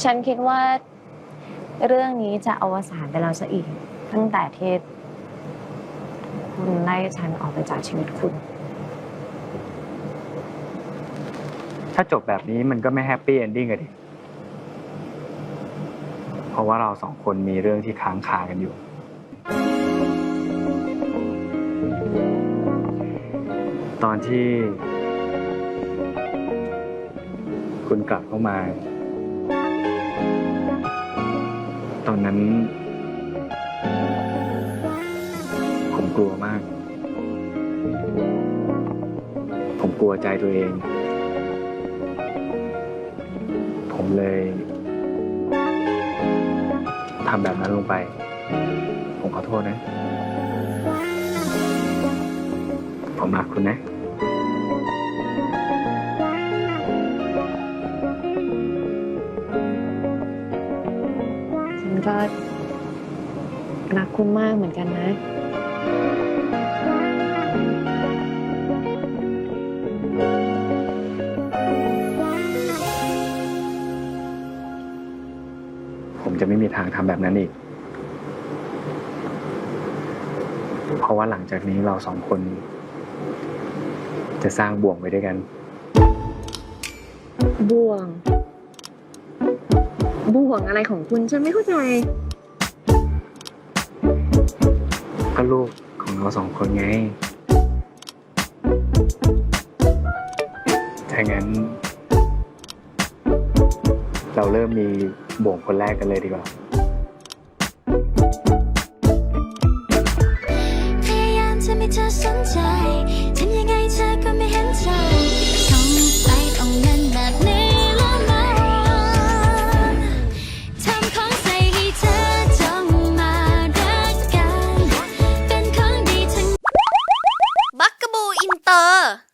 ฉันคิดว่าเรื่องนี้จะอวสานไปแล้วซะอีก ตั้งแต่ที่คุณไล่ฉันออกไปจากชีวิตคุณ ถ้าจบแบบนี้มันก็ไม่แฮปปี้เอนดิ้งอะดิ เพราะว่าเราสองคนมีเรื่องที่ค้างคากันอยู่ ตอนที่ คุณกลับเข้ามา ตอนนั้น ผมกลัวมาก ผมกลัวใจตัวเอง ผมเลยทำแบบนั้นลงไป ผมขอโทษนะ ผมรักคุณนะ ก็รักคุณมากเหมือนกันนะ ผมจะไม่มีทางทำแบบนั้นอีก เพราะว่าหลังจากนี้เราสองคน จะสร้างบ่วงไว้ด้วยกัน บ่วง บ่วงอะไรของคุณฉันไม่เข้าใจ ก็ลูกของเราสองคนไง ถ้างั้น เราเริ่มมีบ่วงคนแรกกันเลยดีกว่า พยายามจะไม่เธอสนใจทำยังไงเธอก็ไม่เห็น 다